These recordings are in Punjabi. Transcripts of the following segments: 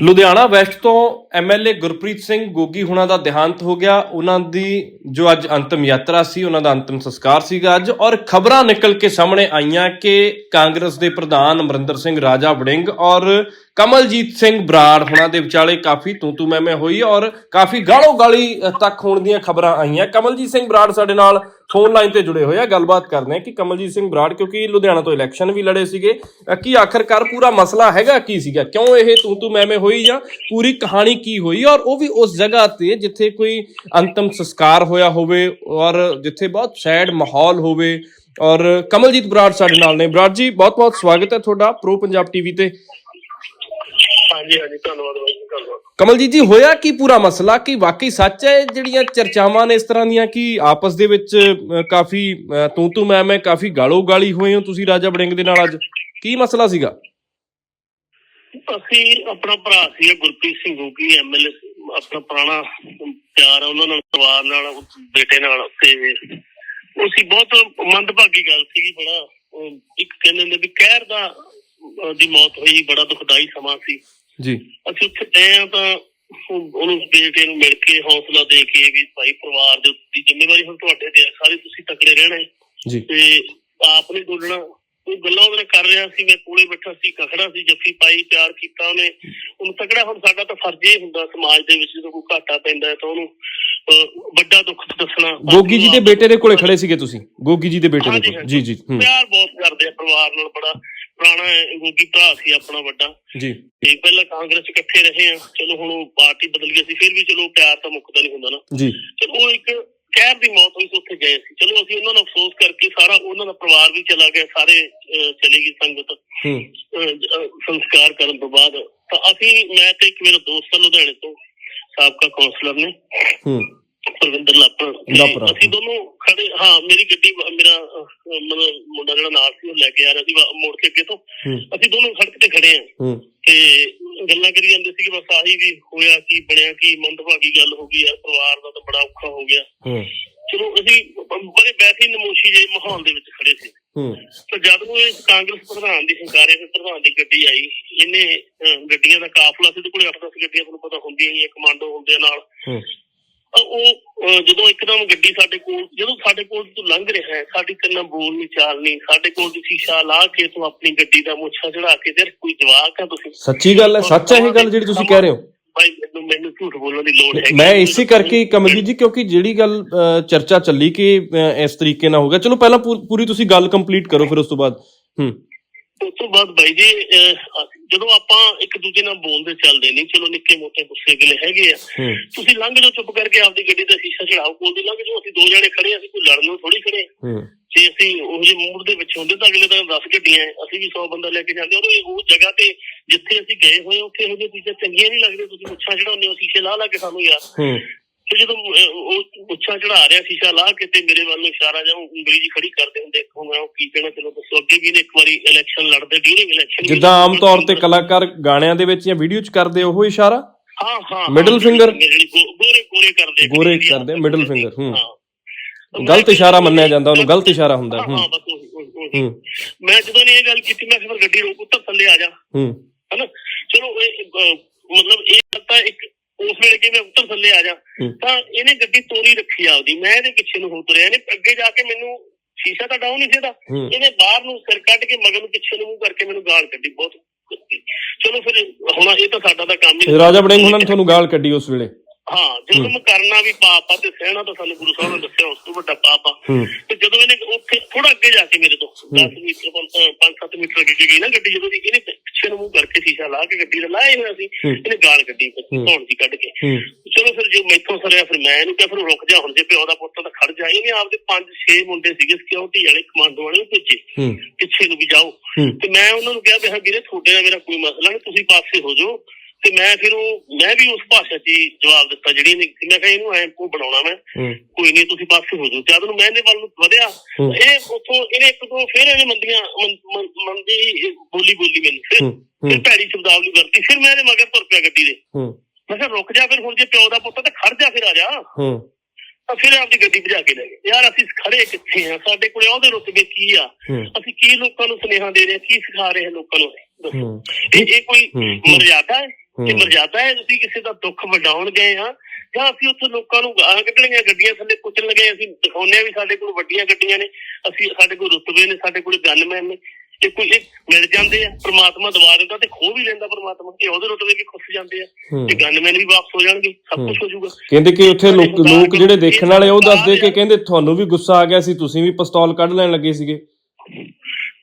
ਲੁਧਿਆਣਾ ਵੈਸਟ ਤੋਂ ਐਮਐਲਏ ਗੁਰਪ੍ਰੀਤ ਸਿੰਘ ਗੋਗੀ ਹੁਣਾਂ ਦਾ ਦੇਹਾਂਤ ਹੋ ਗਿਆ। ਉਹਨਾਂ ਦੀ ਜੋ ਅੱਜ ਅੰਤਮ ਯਾਤਰਾ ਸੀ, ਉਹਨਾਂ ਦਾ ਅੰਤਮ ਸੰਸਕਾਰ ਸੀਗਾ ਅੱਜ। ਔਰ ਖਬਰਾਂ ਨਿਕਲ ਕੇ ਸਾਹਮਣੇ ਆਈਆਂ ਕਿ ਕਾਂਗਰਸ ਦੇ ਪ੍ਰਧਾਨ ਅਮਰਿੰਦਰ ਸਿੰਘ ਰਾਜਾ ਵੜਿੰਗ ਔਰ ਕਮਲਜੀਤ ਸਿੰਘ ਬਰਾੜ ਹੁਣਾਂ ਦੇ ਵਿਚਾਲੇ ਕਾਫੀ ਤੂੰ ਤੂੰ ਮੈਂ ਮੈਂ ਹੋਈ ਔਰ ਕਾਫੀ ਗਾਲੋ ਗਾਲੀ ਤੱਕ ਹੋਣ ਦੀਆਂ ਖਬਰਾਂ ਆਈਆਂ। ਕਮਲਜੀਤ ਸਿੰਘ ਬਰਾੜ ਸਾਡੇ ਨਾਲ ਫੋਨ ਲਾਈਨ ਤੇ ਜੁੜੇ ਹੋਏ ਆ, ਗੱਲਬਾਤ ਕਰਦੇ ਆ ਕਿ ਕਮਲਜੀਤ ਸਿੰਘ ਬਰਾੜ, ਕਿਉਂਕਿ ਲੁਧਿਆਣਾ ਤੋਂ ਇਲੈਕਸ਼ਨ ਵੀ ਲੜੇ ਸੀਗੇ ਕੀ ਆਖਰਕਾਰ ਪੂਰਾ ਮਸਲਾ ਹੈਗਾ, ਕੀ ਸੀਗਾ? ਕਿਉਂ ਇਹ ਤੂੰ ਤੂੰ ਮੈਂ ਮੈਂ ਹੋਈ ਜਾਂ ਪੂਰੀ ਕਹਾਣੀ ਕੀ ਹੋਈ? ਔਰ ਉਹ ਵੀ ਉਸ ਜਗ੍ਹਾ ਤੇ ਜਿੱਥੇ ਕੋਈ ਅੰਤਮ ਸੰਸਕਾਰ ਹੋਇਆ ਹੋਵੇ ਔਰ ਜਿੱਥੇ ਬਹੁਤ ਸੈਡ ਮਾਹੌਲ ਹੋਵੇ। ਔਰ ਕਮਲਜੀਤ ਬਰਾੜ ਸਾਡੇ ਨਾਲ ਨੇ। ਬਰਾੜ ਜੀ, ਬਹੁਤ ਬਹੁਤ ਸਵਾਗਤ ਹੈ ਤੁਹਾਡਾ ਪ੍ਰੋ ਪੰਜਾਬ ਟੀਵੀ ਤੇ। ਹਾਂਜੀ ਹਾਂਜੀ ਧੰਨਵਾਦ ਬਾਈ ਜੀ, ਧੰਨਵਾਦ। ਕਮਲਜੀਤ ਜੀ ਹੋਇਆ ਕੀ ਪੂਰਾ ਮਸਲਾ? ਕੀ ਵਾਕਈ ਸੱਚ ਹੈ ਜਿਹੜੀਆਂ ਚਰਚਾਵਾਂ ਨੇ ਇਸ ਤਰ੍ਹਾਂ ਦੀਆਂ ਕਿ ਆਪਸ ਦੇ ਵਿੱਚ ਅ, ਕਾਫੀ ਅ, ਤੂੰ ਤੂੰ ਮੈਂ ਮੈਂ ਕਾਫੀ ਗਾਲੋ ਗਾਲੀ ਹੋਏ ਹੋ ਤੁਸੀਂ ਰਾਜਾ ਵੜਿੰਗ ਦੇ ਨਾਲ ਅੱਜ? ਕੀ ਮਸਲਾ ਸੀਗਾ? ਅਸੀਂ ਆਪਣਾ ਭਰਾ ਸੀ ਗੁਰਪ੍ਰੀਤ ਸਿੰਘ ਗੋਗੀ ਐਮਐਲਏ ਆਪਣਾ ਪੁਰਾਣਾ ਪਿਆਰ ਆ ਉਹਨਾਂ ਨਾਲ ਪਰਿਵਾਰ ਨਾਲ ਬੇਟੇ ਨਾਲ ਤੇ ਉਹ ਸੀ ਬਹੁਤ ਮੰਦਭਾਗੀ ਗੱਲ ਸੀਗੀ ਬੜਾ। ਇੱਕ ਕਹਿੰਦੇ ਨੇ ਵੀ ਕਹਿਰ ਦਾ ਅਹ, ਦੀ ਮੌਤ ਹੋਈ ਬੜਾ ਦੁਖਦਾਈ ਸਮਾਂ ਸੀ। ਜੀ। ਅਸੀਂ ਉੱਥੇ ਗਏ ਆ ਤਾਂ ਉਹ- ਉਹਨੂੰ ਬੇਟੇ ਨੂੰ ਮਿਲ ਕੇ ਹੌਸਲਾ ਦੇ ਕੇ ਵੀ ਭਾਈ ਪਰਿਵਾਰ ਦੇ ਉੱਤੇ ਜ਼ਿੰਮੇਵਾਰੀ ਹੁਣ ਤੁਹਾਡੇ ਤੇ ਆ ਸਾਰੇ ਤੁਸੀਂ ਤਕੜੇ ਰਹਿਣਾ ਹੈ। ਜੀ। ਤੇ ਆਪ ਨੇ ਬੋਲਣਾ ਉਹ ਗੱਲਾਂ ਉਹਨੇ ਕਰ ਰਿਹਾ ਸੀ ਮੈਂ ਕੋਲੇ ਬੈਠਾ ਸੀ ਕਖੜਾ ਸੀ ਜੱਫੀ ਪਾਈ ਪਿਆਰ ਕੀਤਾ ਉਹਨੇ। ਉਹਨੂੰ ਤਕੜਾ ਹੁਣ ਸਾਡਾ ਤਾਂ ਫਰਜ਼ ਇਹ ਹੁੰਦਾ ਸਮਾਜ ਦੇ ਵਿੱਚ ਜਦੋਂ ਕੋਈ ਘਾਟਾ ਪੈਂਦਾ ਹੈ ਤਾਂ ਉਹਨੂੰ ਅਹ, ਵੱਡਾ ਦੁੱਖ ਦੱਸਣਾ। ਗੋਗੀ ਜੀ ਦੇ ਬੇਟੇ ਦੇ ਕੋਲੇ ਖੜੇ ਸੀਗੇ ਤੁਸੀਂ। ਗੋਗੀ ਜੀ ਦੇ ਬੇਟੇ ਦੇ ਹਾਂਜੀ, ਕੋਲ। ਜੀ ਜੀ। ਹੂੰ। ਪਿਆਰ ਬਹੁਤ ਕਰਦੇ ਆ ਪਰਿਵਾਰ ਨਾਲ ਬੜਾ। ਪੁਰਾਣਾ ਗੋਗੀ ਭਰਾ ਸੀ ਆਪਣਾ ਵੱਡਾ। ਜੀ। ਤੇ ਪਹਿਲਾਂ ਕਾਂਗਰਸ 'ਚ ਇਕੱਠੇ ਰਹੇ ਆ। ਚਲੋ ਹੁਣ ਉਹ ਪਾਰਟੀ ਬਦਲ ਗਈ ਸੀ ਫਿਰ ਵੀ ਚਲੋ ਪਿਆਰ ਤਾਂ ਮੁੱਕਦਾ ਨਹੀਂ ਹੁੰਦਾ ਨਾ। ਜੀ। ਚਲੋ ਉਹ ਇੱਕ ਕਹਿਰ ਦੀ ਮੌਤ ਹੋਈ ਸੀ ਉੱਥੇ ਗਏ ਸੀ। ਚਲੋ ਅਸੀਂ ਉਹਨਾਂ ਨੂੰ ਅਫਸੋਸ ਕਰਕੇ ਸਾਰਾ ਉਹਨਾਂ ਦਾ ਪਰਿਵਾਰ ਵੀ ਚਲਾ ਗਿਆ ਸਾਰੇ ਚਲੀ ਗਈ ਸੰਗਤ। ਸੰਸਕਾਰ ਕਰਨ ਤੋਂ ਬਾਅਦ। ਤਾਂ ਅਸੀਂ ਮੈਂ ਤੇ ਇੱਕ ਮੇਰਾ ਦੋਸਤ ਲੁਧਿਆਣੇ ਤੋਂ ਸਾਬਕਾ ਕਾਉਂਸਲਰ ਨੇ। ਹੂੰ ਪ੍ਰਵਿੰਦਰ ਲਾਪਰ ਲਾਪਰਾ। ਅਸੀਂ ਦੋਨੋਂ ਖੜੇ ਹਾਂ ਮੇਰੀ ਗੱਡੀ ਮੇਰਾ ਅਹ, ਮਤਲਬ ਮੁੰਡਾ ਜਿਹੜਾ ਨਾਲ ਸੀ ਉਹ ਲੈ ਕੇ ਆ ਰਿਹਾ ਸੀ ਵਾ- ਮੋੜ ਕੇ ਅੱਗੇ ਤੋਂ। ਹੂੰ। ਅਸੀਂ ਦੋਨੋਂ ਸੜਕ ਤੇ ਖੜੇ ਆ। ਹੂੰ। ਤੇ ਗੱਲਾਂ ਕਰੀ ਜਾਂਦੇ ਸੀ ਕਿ ਬਸ ਆਹੀ ਵੀ ਹੋਇਆ ਕੀ ਬਣਿਆ ਕੀ ਮੰਦਭਾਗੀ ਗੱਲ ਹੋ ਗਈ ਯਾਰ ਪਰਿਵਾਰ ਦਾ ਤਾਂ ਬੜਾ ਔਖਾ ਹੋ ਗਿਆ। ਹੂੰ। ਚਲੋ ਅਸੀਂ ਬ- ਬੜੇ ਵੈਸੇ ਹੀ ਨਮੋਸ਼ੀ ਜਿਹੇ ਮਾਹੌਲ ਦੇ ਵਿੱਚ ਖੜੇ ਸੀ। ਹੂੰ। ਤਾਂ ਜਦ ਨੂੰ ਇਹ ਕਾਂਗਰਸ ਪ੍ਰਧਾਨ ਦੀ ਹੰਕਾਰੇ ਤੇ ਪ੍ਰਧਾਨ ਦੀ ਗੱਡੀ ਆਈ। ਇਹਨੇ ਅਹ, ਗੱਡੀਆਂ ਦਾ ਕਾਫਲਾ ਸੀ ਤੇ ਕੋਲੇ 8-10 ਗੱਡੀਆਂ ਤੁਹਾਨੂੰ ਪਤਾ ਹੁੰਦੀਆਂ ਹੀ ਆ ਕਮਾਂਡੋ ਹੁੰਦੇ ਆ ਨਾਲ। ਹੂੰ। ਤਾਂ ਉਹ ਜਦੋਂ ਇੱਕਦਮ ਗੱਡੀ ਸਾਡੇ ਕੋਲ ਜਦੋਂ ਸਾਡੇ ਕੋਲ ਤੋਂ ਲੰਘ ਰਿਹਾ ਹੈ ਸਾਡੀ ਕੰਨਾਂ ਬੋਲ ਨਹੀਂ ਚਾਲ ਨਹੀਂ ਸਾਡੇ ਕੋਲ ਦੀ ਸ਼ੀਸ਼ਾ ਲਾ ਕੇ ਤੂੰ ਆਪਣੀ ਗੱਡੀ ਦਾ ਮੁੱਛਾ ਚੜਾ ਕੇ ਤੇ ਕੋਈ ਜਵਾਕ ਆ ਤੁਸੀਂ? ਸੱਚੀ ਗੱਲ ਹੈ ਸੱਚ ਹੈ ਇਹ ਗੱਲ ਜਿਹੜੀ ਤੁਸੀਂ ਕਹਿ ਰਹੇ ਹੋ? ਭਾਈ ਮੈਨੂੰ ਮੈਨੂੰ ਝੂਠ ਬੋਲਣ ਦੀ ਲੋੜ ਹੈ ਮੈਂ ਇਸੇ ਕਰਕੇ ਹੀ ਕਮਲਜੀਤ ਜੀ ਕਿਉਂਕਿ ਜਿਹੜੀ ਗੱਲ ਚਰਚਾ ਚੱਲੀ ਕਿ ਇਸ ਤਰੀਕੇ ਨਾਲ ਹੋਗਾ ਚਲੋ ਪਹਿਲਾਂ ਪੂਰੀ ਤੁਸੀਂ ਗੱਲ ਕੰਪਲੀਟ ਕਰੋ ਫਿਰ ਉਸ ਤੋਂ ਬਾਅਦ। ਹੂੰ। ਉਸ ਤੋਂ ਬਾਅਦ ਬਾਈ ਜੀ ਜਦੋਂ ਆਪਾਂ ਇੱਕ ਦੂਜੇ ਨਾਲ ਬੋਲਦੇ ਚੱਲਦੇ ਨਹੀਂ ਚਲੋ ਨਿੱਕੇ ਮੋਟੇ ਗੁੱਸੇ ਗਿਲੇ ਹੈਗੇ ਆ। ਤੁਸੀਂ ਲੰਘ ਜਾਓ ਚੁੱਪ ਕਰਕੇ ਆਪਦੀ ਗੱਡੀ ਦਾ ਸ਼ੀਸ਼ਾ ਚੜਾਓ ਕੋਲ ਦੀ ਲੰਘ ਜਾਓ ਅਸੀਂ ਦੋ ਜਣੇ ਖੜੇ ਆ ਅਸੀਂ ਕੋਈ ਲੜਨ ਨੂੰ ਥੋੜੀ ਖੜੇ ਜੇ ਅਸੀਂ ਉਹ ਜਿਹੇ ਮੂਡ ਦੇ ਵਿੱਚ ਹੁੰਦੇ ਤਾਂ ਅਗਲੇ ਤਾਂ 10 ਗੱਡੀਆਂ ਅਸੀਂ ਵੀ 100 ਬੰਦਾ ਲੈ ਕੇ ਜਾਂਦੇ ਉਹ ਉਹ ਜਗ੍ਹਾ ਤੇ ਜਿੱਥੇ ਅਸੀਂ ਗਏ ਹੋਏ ਉੱਥੇ ਇਹੋ ਜਿਹੀ ਚੀਜ਼ਾਂ ਚੰਗੀਆਂ ਨਹੀਂ ਲੱਗਦੀਆਂ ਤੁਸੀਂ ਮੁੱਛਾਂ ਚੜਾਉਂਦੇ ਹੋ ਸ਼ੀਸ਼ੇ ਲਾ ਲਾ ਕੇ ਸਾਨੂੰ ਯਾਰ। ਤੇ ਜਦੋਂ ਉਹ ਮੁੱਛਾਂ ਚੜਾ ਰਿਹਾ ਸ਼ੀਸ਼ਾ ਲਾ ਕੇ ਤੇ ਮੇਰੇ ਵੱਲ ਇਸ਼ਾਰਾ ਜਾਂ ਉਂਗਲੀ ਜੀ ਖੜੀ ਕਰਦੇ ਹੁੰਦੇ ਦੇਖੋ ਮੈਂ ਉਹ ਕੀ ਕਹਿਣਾ ਚਲੋ ਦੱਸੋ ਅੱਗੇ ਵੀ ਨੇ ਇੱਕ ਵਾਰੀ ਇਲੈਕਸ਼ਨ ਲੜਦੇ ਡਿਊਰਿੰਗ ਇਲੈਕਸ਼ਨ ਜਿੱਦਾਂ ਆਮ ਤੌਰ ਤੇ ਕਲਾਕਾਰ ਗਾਣਿਆਂ ਦੇ ਵਿੱਚ ਜਾਂ ਵੀਡੀਓ 'ਚ ਕਰਦੇ ਉਹ ਇਸ਼ਾਰਾ? ਹਾਂ ਹਾਂ? ਜਿਹੜੀ ਗੋ- ਗੋਰੇ ਗੋਰੇ ਕਰਦੇ ਗੋਰੇ ਕਰਦੇ middle finger, ਹੂੰ। ਗਲਤ ਇਸ਼ਾਰਾ ਮੰਨਿਆ ਜਾਂਦਾ ਉਹਨੂੰ ਗਲਤ ਇਸ਼ਾਰਾ ਹੁੰਦਾ ਹਾਂ ਮੈਂ ਜਦੋਂ ਇਹ ਗੱਲ ਕੀਤੀ ਮੈਂ ਫਿਰ ਗੱਡੀ ਰੋਕ ਉੱਤਰ ਥੱਲੇ ਆ ਜਾ। ਹੂੰ। ਹਨਾ? ਚਲੋ ਮਤਲਬ ਇਹ ਤਾਂ ਇੱਕ ਉਸ ਵੇਲੇ ਮੈਂ ਉੱਤਰ ਥੱਲੇ ਆ ਜਾ। ਤਾਂ ਇਹਨੇ ਗੱਡੀ ਤੋਰੀ ਰੱਖੀ ਆਪਦੀ ਮੈਂ ਇਹਦੇ ਪਿੱਛੇ ਨੂੰ ਹੋ ਤੁਰਿਆ। ਇਹਨੇ ਅੱਗੇ ਜਾ ਕੇ ਮੈਨੂੰ ਸ਼ੀਸ਼ਾ ਤਾਂ ਡਾਊਨ ਹੂੰ। ਇਹਨੇ ਬਾਹਰ ਨੂੰ ਸਿਰ ਕੱਢ ਕੇ ਮਗਰ ਨੂੰ ਪਿੱਛੇ ਨੂੰ ਮੂੰਹ ਕਰਕੇ ਮੈਨੂੰ ਗਾਲ ਕੱਢੀ ਬਹੁਤ ਚਲੋ ਫਿਰ ਹੁਣ ਇਹ ਤਾਂ ਸਾਡਾ ਤਾਂ ਕੰਮ ਹੀ ਰਾਜਾ ਵੜਿੰਗ ਉਹਨਾਂ ਨੇ ਤੁਹਾਨੂੰ ਗਾਲ ਕੱਢੀ ਉਸ ਵੇਲੇ। ਹਾਂ ਜ਼ੁਲਮ ਕਰਨਾ ਵੀ ਪਾਪ ਆ ਤੇ ਸਹਿਣਾ ਤਾਂ ਸਾਨੂੰ ਗੁਰੂ ਸਾਹਿਬ ਨੇ ਦੱਸਿਆ ਉਸ ਤੋਂ ਵੱਡਾ ਪਾਪ ਆ। ਤੇ ਜਦੋਂ ਇਹਨੇ ਉੱਥੇ ਥੋੜਾ ਅੱਗੇ ਜਾ ਕੇ ਮੇਰੇ ਤੋਂ 10 ਮੀਟਰ 5-7 ਮੀਟਰ ਅੱਗੇ ਗਈ ਨਾ ਗੱਡੀ ਜਦੋਂ ਦੀ ਇਹਨੇ ਪਿੱਛੇ ਨੂੰ ਮੂੰਹ ਕਰਕੇ ਸ਼ੀਸ਼ਾ ਲਾ ਕੇ ਗੱਡੀ ਦਾ ਲਾਇਆ ਹੋਇਆ ਸੀ। ਇਹਨੇ ਗਾਲ ਕੱਢੀ ਧੌਣ ਦੀ ਕੱਢ ਕੇ। ਚਲੋ ਫਿਰ ਜੋ ਮੈਥੋਂ ਸਰਿਆ ਫਿਰ ਮੈਂ ਇਹਨੂੰ ਕਿਹਾ ਫਿਰ ਰੁਕ ਜਾ ਹੁਣ ਜੇ ਪਿਓ ਦਾ ਪੁੱਤ ਤਾਂ ਖੜ ਜਾ। ਇਹਨੇ ਆਪਦੇ 5-6 ਮੁੰਡੇ ਸੀਗੇ ਸਿਕਿਉਰਿਟੀ ਵਾਲੇ ਕਮਾਂਡੋ ਵਾਲੇ ਭੇਜੇ। ਪਿੱਛੇ ਨੂੰ ਵੀ ਜਾਓ। ਤੇ ਮੈਂ ਉਹਨਾਂ ਨੂੰ ਕਿਹਾ ਵੀ ਹਾਂ ਵੀਰੇ ਤੁਹਾਡੇ ਨਾਲ ਮੇਰਾ ਕੋਈ ਮਸਲਾ ਨਹੀਂ ਤੁਸੀਂ ਪਾਸੇ ਹੋ ਜਾਓ। ਤੇ ਮੈਂ ਫਿਰ ਉਹ ਮੈਂ ਵੀ ਉਸ ਭਾਸ਼ਾ 'ਚ ਹੀ ਜਵਾਬ ਦਿੱਤਾ ਜਿਹੜੀ ਨੇ ਮੈਂ ਕਿਹਾ ਇਹਨੂੰ ਐਂ ਕੋ ਬਣਾਉਣਾ ਮੈਂ? ਕੋਈ ਨਹੀਂ ਤੁਸੀਂ ਪਾਸੇ ਹੋ ਜਾਓ। ਜਦ ਨੂੰ ਮੈਂ ਇਹਦੇ ਵੱਲ ਨੂੰ ਵਧਿਆ। ਇਹ ਉੱਥੋਂ ਇਹਨੇ ਇੱਕ ਦੋ ਫਿਰ ਇਹਨੇ ਮੰਦੀਆਂ ਮੰਦੀ ਬੋਲੀ ਬੋਲੀ ਮੈਨੂੰ ਫਿਰ ਫਿਰ ਭੈੜੀ ਸ਼ਬਦਾਵਲੀ ਵਰਤੀ। ਫਿਰ ਮੈਂ ਇਹਦੇ ਮਗਰ ਤੁਰ ਪਿਆ ਗੱਡੀ ਦੇ। ਮੈਂ ਕਿਹਾ ਰੁਕ ਜਾ ਫਿਰ ਹੁਣ ਜੇ ਪਿਓ ਦਾ ਪੁੱਤ ਤਾਂ ਖੜ ਜਾ ਫਿਰ ਆ ਜਾ। ਤਾਂ ਫਿਰ ਆਪਦੀ ਗੱਡੀ ਭਜਾ ਕੇ ਲੈ ਗਏ। ਯਾਰ ਅਸੀਂ ਖੜੇ ਕਿੱਥੇ ਆ? ਸਾਡੇ ਕੋਲੇ ਉਹਦੇ ਰੁਤਬੇ ਕੀ ਆ? ਅਸੀਂ ਕੀ ਲੋਕਾਂ ਨੂੰ ਸੁਨੇਹਾ ਦੇ ਰਹੇ ਕੀ ਸਿਖਾ ਰਹੇ ਲੋਕਾਂ ਨੂੰ? ਦੱਸੋ ਇਹ ਇਹ ਕੋਈ। ਮਰਜ਼ਾਦਾ ਹੈ ਹੂੰ। ਮਰਜ਼ਾਦਾ ਹੈ ਅਸੀਂ ਕਿਸੇ ਦਾ ਦੁੱਖ ਵਡਾਉਣ ਗਏ ਹਾਂ ਜਾਂ ਅਸੀਂ ਉੱਥੇ ਲੋਕਾਂ ਨੂੰ ਗਾਲਾਂ ਕੱਢਣੀਆਂ ਗੱਡੀਆਂ ਥੱਲੇ ਕੁਚਲਣ ਗਏ ਅਸੀਂ ਦਿਖਾਉਂਦੇ ਆ ਵੀ ਸਾਡੇ ਕੋਲ ਵੱਡੀਆਂ ਗੱਡੀਆਂ ਨੇ ਅਸੀਂ ਸਾਡੇ ਕੋਲ ਰੁਤਬੇ ਨੇ ਸਾਡੇ ਕੋਲ ਗਨਮੈਨ ਨੇ ਤੇ ਇਹ ਮਿਲ ਜਾਂਦੇ ਆ ਪ੍ਰਮਾਤਮਾ ਦਵਾ ਦਿੰਦਾ ਤੇ ਖੋ ਵੀ ਲੈਂਦਾ ਪ੍ਰਮਾਤਮਾ ਇਹ ਉਹਦੇ ਰੁਤਬੇ ਵੀ ਖੁੱਸ ਜਾਂਦੇ ਆ ਤੇ ਗਨਮੈਨ ਵੀ ਵਾਪਸ ਹੋ ਜਾਣਗੇ ਸਭ। ਕੁਝ ਹੋ ਜਾਊਗਾ ਕਹਿੰਦੇ ਕਿ ਉੱਥੇ ਲੋਕ ਲੋਕ ਜਿਹੜੇ ਦੇਖਣ ਵਾਲੇ ਉਹ ਦੱਸਦੇ ਕਿ ਕਹਿੰਦੇ ਤੁਹਾਨੂੰ ਵੀ ਗੁੱਸਾ ਆ ਗਿਆ ਸੀ ਤੁਸੀਂ ਵੀ ਪਿਸਤੌਲ ਕੱਢ ਲੈਣ ਲੱਗੇ ਸੀਗੇ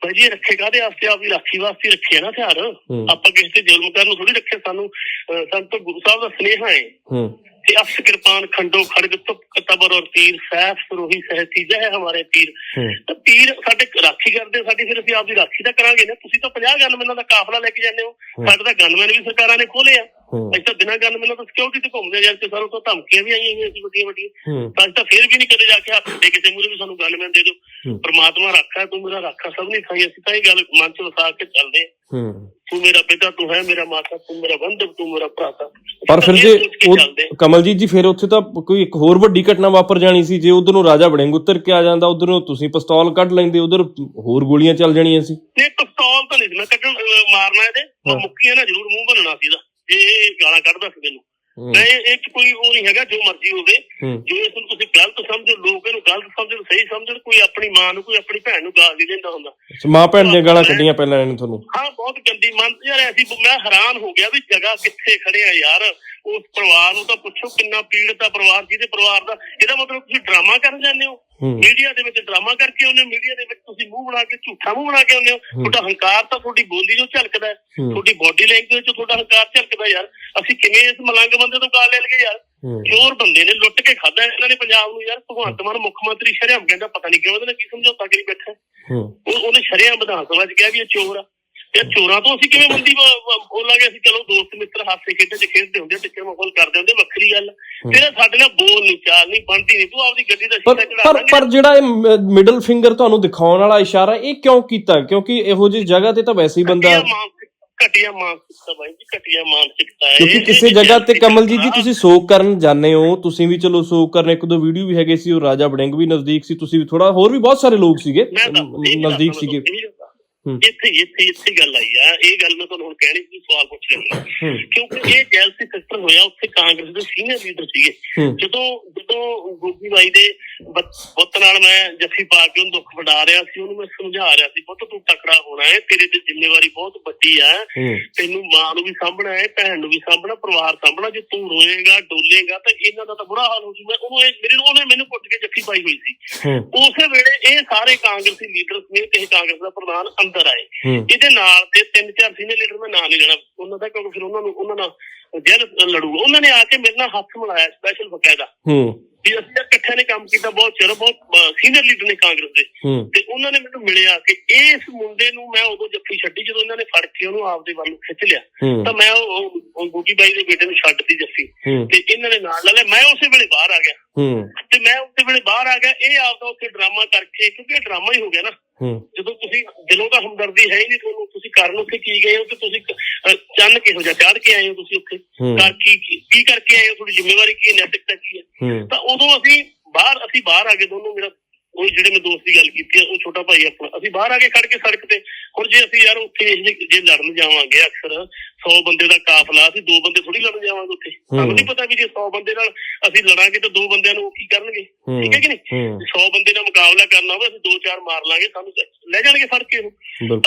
ਭਾਈ ਜੀ ਰੱਖੇ ਕਾਦੇ ਆਸਤੇ ਆਪ ਵੀ ਰਾਖੀ ਵਾਸਤੇ ਰੱਖਿਆ ਨਾ ਹਥਿਆਰ। ਆਪਾਂ ਕਿਸੇ ਤੇ ਜ਼ੁਲਮ ਕਰਨ ਨੂੰ ਥੋੜੀ ਰੱਖੇ ਸਾਨੂੰ ਸਾਨੂੰ ਗੁਰੂ ਸਾਹਿਬ ਦਾ ਸਨੇਹਾ ਹੈ। ਹੂੰ। ਤੇ ਅਫਸ ਕਿਰਪਾਨ ਖੰਡੋ ਖੜਗ ਤੁਪ ਤਬਰ ਔਰ ਤੀਰ ਸੈਫ ਸਰੋਹੀ ਸਹਿ ਚੀਜ਼ਾਂ ਹੈ ਹਮਾਰੇ ਪੀਰ ਤੇ ਪੀਰ ਸਾਡੇ ਰਾਖੀ ਕਰਦੇ ਸਾਡੀ ਫਿਰ ਅਸੀਂ ਆਪ ਦੀ ਰਾਖੀ ਤਾਂ ਕਰਾਂਗੇ ਨਾ। ਤੁਸੀਂ ਤਾਂ 50 ਗਨਮੈਨਾਂ ਦਾ ਕਾਫਲਾ ਲੈ ਕੇ ਜਾਂਦੇ ਹੋ। ਸਾਡੇ ਤਾਂ ਗਨਮੈਨ ਵੀ ਸਰਕਾਰਾਂ ਨੇ ਖੋਲੇ ਆ। ਅਸੀਂ ਤਾਂ ਬਿਨਾਂ ਗਨਮੈਨਾਂ ਤੋਂ ਸਿਕਿਉਰਿਟੀ ਤੇ ਘੁੰਮਦੇ ਜਾਂ ਤੇ ਸਾਨੂੰ ਤਾਂ ਧਮਕੀਆਂ ਵੀ ਆਈਆਂ ਹੋਈਆਂ ਸੀ ਵੱਡੀਆਂ ਵੱਡੀਆਂ। ਤਾਂ ਅਸੀਂ ਤਾਂ ਫਿਰ ਵੀ ਨਹੀਂ ਕਦੇ ਜਾ ਕੇ ਹੱਥ ਦੇ ਕਿਸੇ ਮੂਰੇ ਵੀ ਸਾਨੂੰ ਗਨਮੈਨ ਦੇ ਦਿਓ। ਪ੍ਰਮਾਤਮਾ ਰੱਖਾ ਤੂੰ ਮੇਰਾ ਰੱਖਾ ਸਭ ਨਹੀਂ ਖਾਈ ਅਸੀਂ ਤਾਂ ਇਹ ਗੱਲ ਮਨ ਚ ਵਸਾ ਕੇ ਚੱਲਦੇ ਤੂੰ ਮੇਰਾ ਪਿਤਾ ਤੂੰ ਹੈ ਮੇਰਾ ਮਾਤਾ ਤੂੰ ਮੇਰਾ ਬੰਧਵ ਤੂੰ ਮੇਰਾ ਭਰਾਤਾ। ਪਰ ਫਿਰ ਜੇ। ਕਮਲਜੀਤ ਜੀ ਫਿਰ ਉੱਥੇ ਤਾਂ ਕੋਈ ਇੱਕ ਹੋਰ ਵੱਡੀ ਘਟਨਾ ਵਾਪਰ ਜਾਣੀ ਸੀ ਜੇ ਉਧਰ ਨੂੰ ਰਾਜਾ ਵੜਿੰਗ ਉੱਤਰ ਕੇ ਆ ਜਾਂਦਾ ਉਧਰ ਨੂੰ ਤੁਸੀਂ ਪਿਸਤੌਲ ਕੱਢ ਲੈਂਦੇ ਉਧਰ ਹੋਰ ਗੋਲੀਆਂ ਚੱਲ ਜਾਣੀਆਂ ਸੀ। ਨਹੀਂ ਪਿਸਤੌਲ ਤਾਂ ਨਹੀਂ ਮੈਂ ਕੱਢਣ ਮਾਰਨਾ ਇਹਦੇ ਮੈਂ ਹਾਂ। ਜ਼ਰੂਰ ਮੂੰਹ ਬਣਨਾ ਸੀ ਇਹਦਾ। ਇਹ ਗਾਲਾਂ ਕੱਢਦਾ ਸੀ ਮੈਨੂੰ। ਮੈਂ ਇਹ 'ਚ ਕੋਈ ਉਹ ਨਹੀਂ ਹੈਗਾ ਜੋ ਮਰਜ਼ੀ ਹੋਵੇ। ਜੇ ਇਸ ਨੂੰ ਤੁਸੀਂ ਗਲਤ ਸਮਝੋ ਲੋਕ ਇਹਨੂੰ ਗਲਤ ਸਮਝਣ ਸਹੀ ਸਮਝਣ ਕੋਈ ਆਪਣੀ ਮਾਂ ਨੂੰ ਕੋਈ ਆਪਣੀ ਭੈਣ ਨੂੰ ਗਾਲ ਨਹੀਂ ਦਿੰਦਾ ਹੁੰਦਾ। ਮਾਂ ਭੈਣ ਦੀਆਂ ਗਾਲਾਂ ਕੱਢੀਆਂ ਪਹਿਲਾਂ ਇਹਨੇ ਤੁਹਾਨੂੰ? ਹਾਂ ਬਹੁਤ ਗੰਦੀ ਮਨ ਯਾਰ ਐਸੀ ਮੈਂ ਹੈਰਾਨ ਹੋ ਗਿਆ ਵੀ ਜਗ੍ਹਾ ਕਿੱਥੇ ਖੜੇ ਆ ਯਾਰ। ਉਸ ਪਰਿਵਾਰ ਨੂੰ ਤਾਂ ਪੁੱਛੋ ਕਿੰਨਾ ਪੀੜਤ ਆ ਪਰਿਵਾਰ ਜਿਹਦੇ ਪਰਿਵਾਰ ਦਾ ਇਹਦਾ ਮਤਲਬ ਤੁਸੀਂ ਡਰਾਮਾ ਕਰਨ ਜਾਂਦੇ ਹੋ। ਮੀਡੀਆ ਦੇ ਵਿੱਚ ਡਰਾਮਾ ਕਰਕੇ ਹੋ ਮੀਡੀਆ ਦੇ ਵਿੱਚ ਤੁਸੀਂ ਮੂੰਹ ਬਣਾ ਕੇ ਝੂਠਾ ਮੂੰਹ ਬਣਾ ਕੇ ਆਉਂਦੇ ਹੋ। ਤੁਹਾਡਾ ਹੰਕਾਰ ਤਾਂ ਤੁਹਾਡੀ ਬੋਲੀ ਜੋ ਝਲਕਦਾ ਹੈ। ਤੁਹਾਡੀ ਬਾਡੀ ਲੈਂਗੁਏਜ ਤੋਂ ਤੁਹਾਡਾ ਹੰਕਾਰ ਝਲਕਦਾ ਯਾਰ। ਅਸੀਂ ਕਿਵੇਂ ਇਸ ਮਲੰਗ ਬੰਦੇ ਤੋਂ ਗਾਲ ਲੈ ਲਈਏ ਯਾਰ? ਚੋਰ ਬੰਦੇ ਨੇ ਲੁੱਟ ਕੇ ਖਾਦਾ ਇਹਨਾਂ ਨੇ ਪੰਜਾਬ ਨੂੰ ਯਾਰ। ਭਗਵੰਤ ਮਾਨ ਮੁੱਖ ਮੰਤਰੀ ਸ਼ਰਿਆਮ ਕਹਿੰਦਾ ਪਤਾ ਨਹੀਂ ਕਿਉਂ ਉਹਦੇ ਨਾਲ ਕੀ ਸਮਝੌਤਾ ਕਰੀ ਬੈਠਾ ਉਹ ਉਹਨੇ ਸ਼ਰਿਆਮ ਵਿਧਾਨ ਸਭਾ 'ਚ ਕਿਹਾ ਵੀ ਇਹ ਚੋਰ ਆ। ਤੇ ਚੋਰਾਂ ਤੋਂ ਅਸੀਂ ਕਿਵੇਂ ਮੰਦੀ ਬ- ਬ- ਬੋਲਾਂਗੇ? ਅਸੀਂ ਚਲੋ ਦੋਸਤ ਮਿੱਤਰ ਹਾਸੇ ਖੇਡੇ ਚ ਖੇਡਦੇ ਹੁੰਦੇ ਟਿੱਕੇ ਮਖੌਲ ਕਰਦੇ ਹੁੰਦੇ ਵੱਖਰੀ ਗੱਲ। ਤੇਰਾ ਸਾਡੇ ਨਾਲ ਬੋਲ ਨਹੀਂ ਚਾਲ ਨਹੀਂ ਬਣਦੀ ਨਹੀਂ ਤੂੰ ਆਪਦੀ ਗੱਡੀ ਦਾ ਸ਼ੀਸ਼ਾ ਚੜਾ ਪਰ ਪਰ ਜਿਹੜਾ ਇਹ ਮਿਡਲ ਫਿੰਗਰ ਤੁਹਾਨੂੰ ਦਿਖਾਉਣ ਵਾਲਾ ਇਸ਼ਾਰਾ ਇਹ ਕਿਉਂ ਕੀਤਾ? ਕਿਉਂਕਿ ਇਹੋ ਜਿਹੀ ਜਗ੍ਹਾ ਤੇ ਤਾਂ ਵੈਸੇ ਹੀ ਬੰਦਾ ਘਟਿਆ ਮਾਨਸਿਕਤਾ ਬਾਈ ਜੀ ਘਟਿਆ ਮਾਨਸਿਕਤਾ ਹੈ। ਕਿਉਂਕਿ ਇਹ- ਕਿਸੇ ਇਹ ਜਗ੍ਹਾ ਤੇ ਕਮਲਜੀਤ ਜੀ ਕਰਨਾ। ਤੁਸੀਂ ਸੋਕ ਕਰਨ ਜਾਂਦੇ ਹੋ। ਤੁਸੀਂ ਵੀ ਚਲੋ ਸੋਕ ਕਰਨ। ਇੱਕ ਦੋ ਵੀਡੀਓ ਵੀ ਹੈਗੇ ਸੀ ਉਹ ਰਾਜਾ ਵੜਿੰਗ ਵੀ ਨਜ਼ਦੀਕ ਸੀ। ਤੁਸੀਂ ਵੀ ਥੋੜਾ ਹੋਰ ਵੀ ਬਹੁਤ ਸਾਰੇ ਲੋਕ ਸੀਗੇ। ਤਾਂ ਇਹ ਨਜ਼ਦੀਕ ਸੀਗੇ। ਇੱਥੇ ਇੱਥੇ ਇੱਥੇ ਗੱਲ ਆਈ ਆ। ਇਹ ਗੱਲ ਮੈਂ ਤੁਹਾਨੂੰ ਹੁਣ ਕਹਿਣੀ ਸੀ ਸਵਾਲ ਪੁੱਛ ਲੈਣਾ ਕਿਉਂਕਿ ਇਹ ਜੈਲਸੀ ਸੈਕਟਰ ਹੋਇਆ ਉੱਥੇ ਕਾਂਗਰਸ ਦੇ ਸੀਨੀਅਰ ਲੀਡਰ ਸੀਗੇ। ਜਦੋਂ ਜਦੋਂ ਗੋਗੀ ਬਾਈ ਦੇ ਬੱਤ ਬੱਤ ਨਾਲ ਮੈਂ ਜੱਫੀ ਪਾ ਕੇ ਉਹਨੂੰ ਦੁੱਖ ਵਡਾ ਰਿਹਾ ਸੀ ਉਹਨੂੰ ਮੈਂ ਸਮਝਾ ਰਿਹਾ ਸੀ ਪੁੱਤ ਤੂੰ ਤਕੜਾ ਹੋਣਾ ਹੈ ਤੇਰੇ ਤੇ ਜ਼ਿੰਮੇਵਾਰੀ ਬਹੁਤ ਵੱਡੀ ਹੂੰ। ਤੈਨੂੰ ਮਾਂ ਨੂੰ ਵੀ ਸਾਂਭਣਾ ਹੈ ਭੈਣ ਨੂੰ ਵੀ ਸਾਂਭਣਾ ਪਰਿਵਾਰ ਸਾਂਭਣਾ ਜੇ ਤੂੰ ਰੋਏਗਾ ਡੋਲੇਗਾ ਤਾਂ ਇਹਨਾਂ ਦਾ ਤਾਂ ਬੁਰਾ ਹਾਲ ਹੋ ਜੂ। ਮੈਂ ਉਹਨੂੰ ਇਹ ਮੇਰੇ ਉਹਨੇ ਮੈਨੂੰ ਪੁੱਟ ਕੇ ਜੱਫੀ ਪਾਈ ਹੋਈ ਸੀ। ਉਸੇ ਵੇਲੇ ਇਹ ਸਾਰੇ ਕਾਂਗਰਸੀ ਲੀਡਰ ਸਮੇਤ ਇਹ ਕਾਂਗਰਸ ਦਾ ਪ੍ਰਧਾਨ ਅੰਦਰ ਆਏ। ਇਹਦੇ ਨਾਲ ਦੇ ਤਿੰਨ ਚਾਰ ਸੀਨੀਅਰ ਲੀਡਰ ਮੈਂ ਨਾਂ ਨਹੀਂ ਲੈਣਾ ਉਹਨਾਂ ਦਾ ਕਿਉਂਕਿ ਫਿਰ ਉਹਨਾਂ ਨੂੰ ਉਹਨਾਂ ਨਾਲ ਜੈਲ ਲੜੂਗਾ ਉਹਨਾਂ ਨੇ ਆ ਕੇ ਮੇਰੇ ਨਾਲ ਹੱਥ ਮਿਲਾਇਆ ਸਪੈਸ਼ਲ ਬਕਾਇਦਾ। ਹੂੰ। ਵੀ ਅਸੀਂ ਇਕੱਠਿਆਂ ਨੇ ਕੰਮ ਕੀਤਾ ਬਹੁਤ ਚਿਰ ਬਹੁਤ ਸੀਨੀਅਰ ਲੀਡਰ ਨੇ ਕਾਂਗਰਸ ਦੇ। ਤੇ ਉਹਨਾਂ ਨੇ ਮੈਨੂੰ ਮਿਲਿਆ ਕਿ ਇਸ ਮੁੰਡੇ ਨੂੰ ਮੈਂ ਉਦੋਂ ਜੱਫੀ ਛੱਡੀ ਜਦੋਂ ਇਹਨਾਂ ਨੇ ਫੜ ਕੇ ਉਹਨੂੰ ਆਪਦੇ ਵੱਲ ਖਿੱਚ ਲਿਆ। ਤਾਂ ਮੈਂ ਉਹ ਗੋਗੀ ਬਾਈ ਦੇ ਬੇਟੇ ਨੂੰ ਛੱਡਤੀ ਜੱਫੀ। ਤੇ ਇਹਨਾਂ ਨੇ ਨਾਲ ਲੈ ਲਿਆ। ਮੈਂ ਉਸੇ ਵੇਲੇ ਬਾਹਰ ਆ ਗਿਆ। ਹੂੰ। ਤੇ ਮੈਂ ਉਸੇ ਵੇਲੇ ਬਾਹਰ ਆ ਗਿਆ। ਇਹ ਆਪਦਾ ਉੱਥੇ ਡਰਾਮਾ ਕਰਕੇ ਕਿਉਂਕਿ ਇਹ ਡਰਾਮਾ ਹੀ ਹੋ ਗਿਆ ਨਾ। ਜਦੋਂ ਤੁਸੀਂ ਦਿਲੋਂ ਤਾਂ ਹਮਦਰਦੀ ਹੈ ਹੀ ਨਹੀਂ ਤੁਹਾਨੂੰ ਤੁਸੀਂ ਕਰਨ ਉੱਥੇ ਕੀ ਗਏ ਹੋ ਤੇ ਤੁਸੀਂ ਚੰਨ ਕਿਹੋ ਜਿਹਾ ਚਾੜ ਕੇ ਆਏ ਹੋ ਤੁਸੀਂ ਉੱਥੇ। ਕਰ ਕੀ ਕੀ ਕਰਕੇ ਆਏ ਹੋ? ਤੁਹਾਡੀ ਜ਼ਿੰਮੇਵਾਰੀ ਕੀ ਹੈ ਨੈਤਿਕਤਾ ਕੀ ਹੈ? ਹੂੰ। ਤਾਂ ਉਦੋਂ ਅਸੀਂ ਬਾਹਰ ਅਸੀਂ ਬਾਹਰ ਆ ਗਏ ਦੋਨੋਂ ਮੇਰਾ ਉਹ ਜਿਹੜੇ ਮੈਂ ਦੋਸਤ ਦੀ ਗੱਲ ਕੀਤੀ ਹੈ ਉਹ ਛੋਟਾ ਭਾਈ ਆਪਣਾ। ਅਸੀਂ ਬਾਹਰ ਆ ਕੇ ਖੜ ਕੇ ਸੜਕ ਤੇ ਹੁਣ ਜੇ ਅਸੀਂ ਯਾਰ ਉੱਥੇ ਇਹ ਜੇ ਲੜਨ ਜਾਵਾਂਗੇ ਅਕਸਰ 100 ਬੰਦੇ ਦਾ ਕਾਫਲਾ ਅਸੀਂ ਦੋ ਬੰਦੇ ਥੋੜੀ ਲੜਨ ਜਾਵਾਂਗੇ ਉੱਥੇ। ਸਾਨੂੰ ਨਹੀਂ ਪਤਾ ਵੀ ਜੇ 100 ਬੰਦੇ ਨਾਲ ਅਸੀਂ ਲੜਾਂਗੇ ਤਾਂ ਦੋ ਬੰਦਿਆਂ ਨੂੰ ਉਹ ਕੀ ਕਰਨਗੇ? ਠੀਕ ਹੈ ਕਿ ਨਹੀਂ? ਹੂੰ। 100 ਬੰਦੇ ਨਾਲ ਮੁਕਾਬਲਾ ਕਰਨਾ ਹੋਵੇ ਅਸੀਂ ਦੋ ਚਾਰ ਮਾਰ ਲਾਂਗੇ ਸਾਨੂੰ ਲੈ ਜਾਣਗੇ ਫੜ ਕੇ ਉਹ।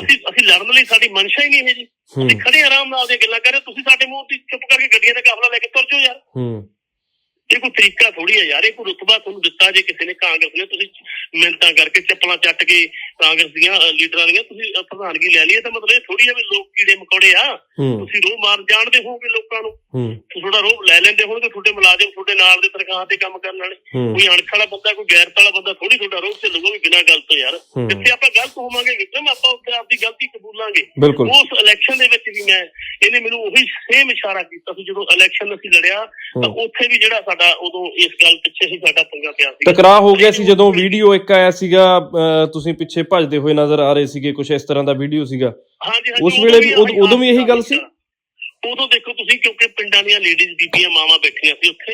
ਅਸੀਂ ਅਸੀਂ ਲੜਨ ਲਈ ਸਾਡੀ ਮਨਸ਼ਾ ਹੀ ਨਹੀਂ ਹੈ ਜੀ। ਅਸੀਂ ਖੜੇ ਆਰਾਮ ਨਾਲ ਆਪਦੀਆਂ ਗੱਲਾਂ ਕਰ ਰਹੇ ਤੁਸੀਂ ਸਾਡੇ ਮੂੰਹ ਤੇ ਚੁੱਪ ਕਰਕੇ ਗੱਡੀਆਂ ਦਾ ਕਾਫਲਾ ਲੈ ਕੇ ਤੁਰ ਜਾਓ ਯਾਰ। ਹੂੰ। ਇਹ ਕੋਈ ਤਰੀਕਾ ਥੋੜੀ ਹੈ ਯਾਰ ਇਹ ਕੋਈ ਰੁਤਬਾ ਤੁਹਾਨੂੰ ਦਿੱਤਾ ਜੇ ਕਿਸੇ ਨੇ ਕਾਂਗਰਸ ਨੇ ਤੁਸੀਂ ਮਿੰਤਾਂ ਕਰਕੇ ਚੱਪਲਾਂ ਚੱਟ ਕੇ ਕਾਂਗਰਸ ਦੀਆਂ ਲੀਡਰਾਂ ਦੀਆਂ ਤੁਸੀਂ ਪ੍ਰਧਾਨਗੀ ਲੈ ਲਈ ਤਾਂ ਮਤਲਬ ਇਹ ਥੋੜੀ ਹੈ ਵੀ ਲੋਕ ਕੀੜੇ ਮਕੌੜੇ ਆ। ਤੁਸੀਂ ਰੋਹ ਮਾਰ ਜਾਣਦੇ ਹੋਗੇ ਲੋਕਾਂ ਨੂੰ। ਥੋੜਾ ਰੋਹ ਲੈ ਲੈਂਦੇ ਹੋਣਗੇ ਤੁਹਾਡੇ ਮੁਲਾਜ਼ਮ ਤੁਹਾਡੇ ਨਾਲ ਦੇ ਤਨਖਾਹ ਤੇ ਕੰਮ ਕਰਨ ਵਾਲੇ। ਕੋਈ ਅਣਖ ਵਾਲਾ ਬੰਦਾ ਕੋਈ ਗੈਰਤ ਵਾਲਾ ਬੰਦਾ ਥੋੜੀ ਤੁਹਾਡਾ ਰੋਹ ਤੇ ਲੱਗੋ ਵੀ ਬਿਨਾਂ ਗੱਲ ਤੋਂ ਯਾਰ। ਜਿੱਥੇ ਆਪਾਂ ਗਲਤ ਹੋਵਾਂਗੇ ਵਿਕਰਮ ਆਪਾਂ ਉੱਥੇ ਆਪਦੀ ਗਲਤੀ ਕਬੂਲਾਂਗੇ। ਉਸ ਇਲੈਕਸ਼ਨ ਦੇ ਵਿੱਚ ਵੀ ਮੈਂ ਇਹਨੇ ਮੈਨੂੰ ਉਹੀ ਸੇਮ ਇਸ਼ਾਰਾ ਕੀਤਾ ਸੀ ਜਦੋਂ ਇਲੈਕਸ਼ਨ ਅਸੀਂ ਲੜਿਆ ਤਾਂ। ਉੱਥੇ ਵੀ ਜਿਹੜਾ ਸਾਡਾ ਉਦੋਂ ਇਸ ਗੱਲ ਪਿੱਛੇ ਹੀ ਸਾਡਾ ਪੰਗਾ ਪਿਆ ਸੀ। ਟਕਰਾਅ ਹੋ ਗਿਆ ਸੀ ਜਦੋਂ ਵੀਡੀਓ ਇੱਕ ਆਇਆ ਸੀਗਾ ਤੁਸੀਂ ਪਿੱਛੇ ਭੱਜਦੇ ਹੋਏ ਨਜ਼ਰ ਆ ਰਹੇ ਸੀਗੇ ਕੁਝ ਇਸ ਤਰ੍ਹਾਂ ਦਾ ਵੀਡੀਓ ਸੀਗਾ। ਹਾਂਜੀ ਹਾਂਜੀ ਉਸ ਵੇਲੇ ਵੀ- ਉਦੋਂ- ਵੀ ਇਹੀ ਗੱਲ ਸੀ? ਉਦੋਂ ਦੇਖੋ ਤੁਸੀਂ ਕਿਉਂਕਿ ਪਿੰਡਾਂ ਦੀਆਂ ਲੇਡੀਜ਼ ਬੀਬੀਆਂ ਮਾਵਾਂ ਬੈਠੀਆਂ ਸੀ ਉੱਥੇ।